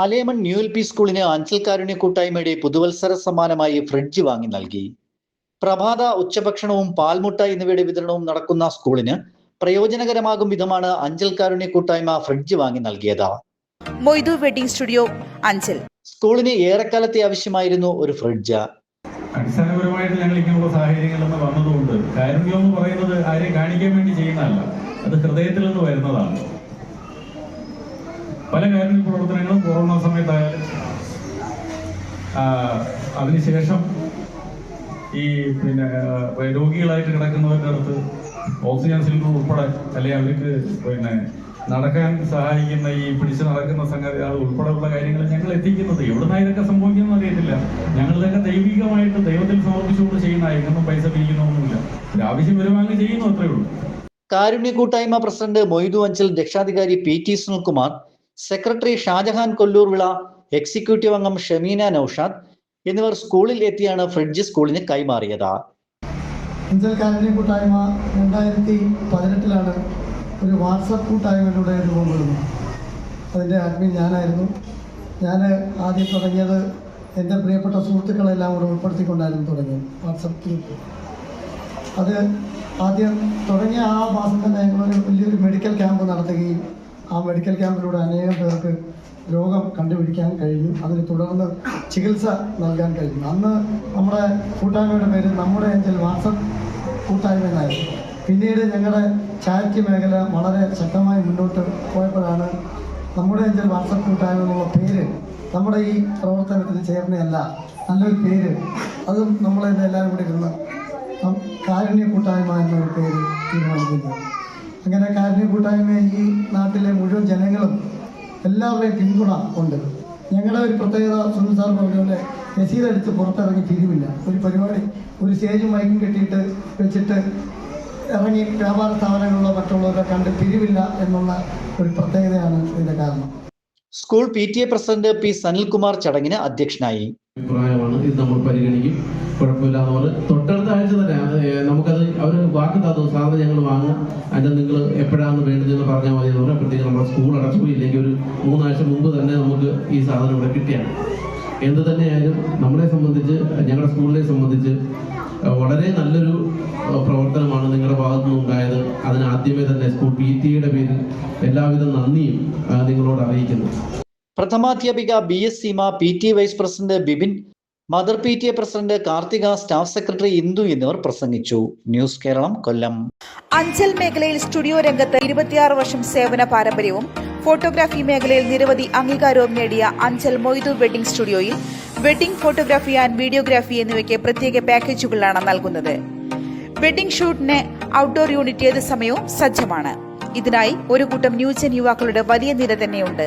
ആലേമൺ new L P സ്കൂളിന് അഞ്ചൽ കാരുണ്യ കൂട്ടായ്മയുടെ പുതുവത്സര സമ്മാനമായി ഫ്രിഡ്ജ് വാങ്ങി നൽകി. പ്രഭാത ഉച്ചഭക്ഷണവും പാൽമുട്ട എന്നിവയുടെ വിതരണവും നടക്കുന്ന സ്കൂളിന് പ്രയോജനകരമാകും വിധമാണ് അഞ്ചൽ കാരുണ്യ കൂട്ടായ്മ ഫ്രിഡ്ജ് വാങ്ങി നൽകിയത്. Moidu wedding studio Anchal. സ്കൂളിന് ഏറെക്കാലത്തെ ആവശ്യമായിരുന്നു ഒരു ഫ്രിഡ്ജ്. അടിസ്ഥാനപരമായിട്ട് ഞങ്ങൾ ഇങ്ങനെയുള്ള സാഹചര്യങ്ങളിൽ നിന്ന് വന്നതുകൊണ്ട് കാരുണ്യം എന്ന് പറയുന്നത് ആരെയും കാണിക്കാൻ വേണ്ടി ചെയ്യുന്നതല്ല. അത് ഹൃദയത്തിൽ നിന്ന് വരുന്നതാണ്. പല കാരുണ്യ പ്രവർത്തനങ്ങളും കൊറോണ സമയത്തായാലും അതിനുശേഷം ഈ പിന്നെ രോഗികളായിട്ട് കിടക്കുന്നവരുടെ അടുത്ത് ഓക്സിജൻ സിലിണ്ടർ ഉൾപ്പെടെ അല്ലെങ്കിൽ അവർക്ക് പിന്നെ നടക്കാൻ സഹായിക്കുന്ന ഈ പിടിച്ചു നടക്കുന്ന സംഗതി അത് ഉൾപ്പെടെയുള്ള കാര്യങ്ങൾ ഞങ്ങൾ എത്തിക്കുന്നത്. എവിടുന്നാ ഇതൊക്കെ സംഭവിക്കുന്നത് അറിയത്തില്ല. ഞങ്ങൾ ഇതൊക്കെ ദൈവികമായിട്ട് ദൈവത്തിൽ സമർപ്പിച്ചുകൊണ്ട് ചെയ്യുന്ന എങ്ങനെ പൈസ പിരിക്കുന്നൊന്നുമില്ല ആവശ്യം വരുവാങ്ങ് ചെയ്യുന്നു അത്രേ ഉള്ളൂ. കാരുണ്യ കൂട്ടായ്മ പ്രസിഡന്റ് മൊയ്തു അഞ്ചൽ രക്ഷാധികാരി P T Sunilkumar secretary Shajahan Kollurvila executive അംഗം ഷമീന നൌഷാദ് എന്നിവർ സ്കൂളിൽ എത്തിയാണ് ഫ്രിഡ്ജ് സ്കൂളിന് കൈമാറിയത്. കൂട്ടായ്മ രണ്ടായിരത്തി പതിനെട്ടിലാണ് ഒരു വാട്സപ്പ് കൂട്ടായ്മയിലൂടെ രൂപപ്പെടുന്നത് അതിന്റെ അഡ്മിൻ ഞാനായിരുന്നു. ഞാൻ ആദ്യം തുടങ്ങിയത് എന്റെ പ്രിയപ്പെട്ട സുഹൃത്തുക്കളെല്ലാം കൂടെ ഉൾപ്പെടുത്തിക്കൊണ്ടായിരുന്നു തുടങ്ങിയത് വാട്സപ്പ് ഗ്രൂപ്പ്. അത് ആദ്യം തുടങ്ങിയ ആ മാസം തന്നെ ഞങ്ങളൊരു വലിയൊരു മെഡിക്കൽ ക്യാമ്പ് നടത്തുകയും ആ മെഡിക്കൽ ക്യാമ്പിലൂടെ അനേകം പേർക്ക് രോഗം കണ്ടുപിടിക്കാൻ കഴിഞ്ഞു അതിന് തുടർന്ന് ചികിത്സ നൽകാൻ കഴിഞ്ഞു അന്ന് നമ്മുടെ കൂട്ടായ്മയുടെ പേര് നമ്മുടെ അഞ്ചൽ വാട്സപ്പ് കൂട്ടായ്മ എന്നായിരുന്നു. പിന്നീട് ഞങ്ങളുടെ ചാരിറ്റി മേഖല വളരെ ശക്തമായി മുന്നോട്ട് പോയപ്പോഴാണ് നമ്മുടെ അഞ്ചൽ വാട്സപ്പ് കൂട്ടായ്മ എന്നുള്ള പേര് നമ്മുടെ ഈ പ്രവർത്തനത്തിന് ചേർന്നയല്ല നല്ലൊരു പേര്. അതും നമ്മളെല്ലാവരും കൂടി ഇരുന്ന് കാരുണ്യ കൂട്ടായ്മ എന്നൊരു പേര് തീരുമാനിക്കുന്നത് അങ്ങനെ കാരുണ്യ കൂട്ടായ്മ ഈ നാട്ടിലെ മുഴുവൻ ജനങ്ങളും എല്ലാവരുടെയും പിന്തുണ ഉണ്ട്. ഞങ്ങളുടെ ഒരു പ്രത്യേകത സുനിൽ സാർ പറഞ്ഞ പോലെ രസീതടിച്ച് പുറത്തിറങ്ങി തിരിവില്ല. ഒരു പരിപാടി ഒരു സ്റ്റേജ് മൈക്കും കെട്ടിയിട്ട് വെച്ചിട്ട് ഇറങ്ങി വ്യാപാര സ്ഥാപനങ്ങളിലോ മറ്റുള്ളവരോ കണ്ട് തിരിവില്ല എന്നുള്ള ഒരു പ്രത്യേകതയാണ് ഇതിന്റെ കാരണം. School P T A president P Sanilkumar ചടങ്ങിന് അധ്യക്ഷനായി. അഭിപ്രായമാണ് ഇത് നമ്മൾ പരിഗണിക്കും. കുഴപ്പമില്ല പോലെ തൊട്ടടുത്ത ആഴ്ച തന്നെ നമുക്കത് അവർ വാക്ക് തന്നു. സാധനം ഞങ്ങൾ വാങ്ങാം അതിന്റെ നിങ്ങൾ എപ്പോഴാണ് വേണ്ടതെന്ന് പറഞ്ഞാൽ മതി എന്ന് പറഞ്ഞാൽ അപ്പോഴത്തേക്ക് നമ്മുടെ സ്കൂൾ അടച്ചുപോയില്ലെങ്കിൽ ഒരു മൂന്നാഴ്ച മുമ്പ് തന്നെ നമുക്ക് ഈ സാധനം ഇവിടെ കിട്ടിയാണ് എന്ത് തന്നെയായാലും നമ്മളെ സംബന്ധിച്ച് ഞങ്ങളുടെ സ്കൂളിനെ സംബന്ധിച്ച് വളരെ നല്ലൊരു പ്രവർത്തനമാണ് നിങ്ങളുടെ ഭാഗത്തു നിന്നുണ്ടായത്. അതിന് ആദ്യമേ തന്നെ സ്കൂൾ പി ടിയുടെ പേരിൽ എല്ലാവിധ നന്ദിയും നിങ്ങളോട് അറിയിക്കുന്നു. പ്രഥമാധ്യാപിക B S Seema P T vice president Bibin mother P T A president Karthika staff secretary Indu എന്നിവർ പ്രസംഗിച്ചു. ന്യൂസ് കേരളം കൊല്ലം. അഞ്ചൽ മേഖലയിൽ സ്റ്റുഡിയോ രംഗത്ത് ഇരുപത്തിയാറ് വർഷം സേവന പാരമ്പര്യവും ഫോട്ടോഗ്രാഫി മേഖലയിൽ നിരവധി അംഗീകാരവും നേടിയ അഞ്ചൽ മൊയ്തു വെഡിംഗ് സ്റ്റുഡിയോയിൽ വെഡിംഗ് ഫോട്ടോഗ്രാഫി ആൻഡ് വീഡിയോഗ്രാഫി എന്നിവയ്ക്ക് പ്രത്യേക പാക്കേജുകളാണ് നൽകുന്നത്. വെഡിംഗ് ഷൂട്ടിന് ഔട്ട്ഡോർ യൂണിറ്റ് ഏത് സമയവും സജ്ജമാണ്. ഇതിനായി ഒരു കൂട്ടം ന്യൂജൻ യുവാക്കളുടെ വലിയ നിര തന്നെയുണ്ട്.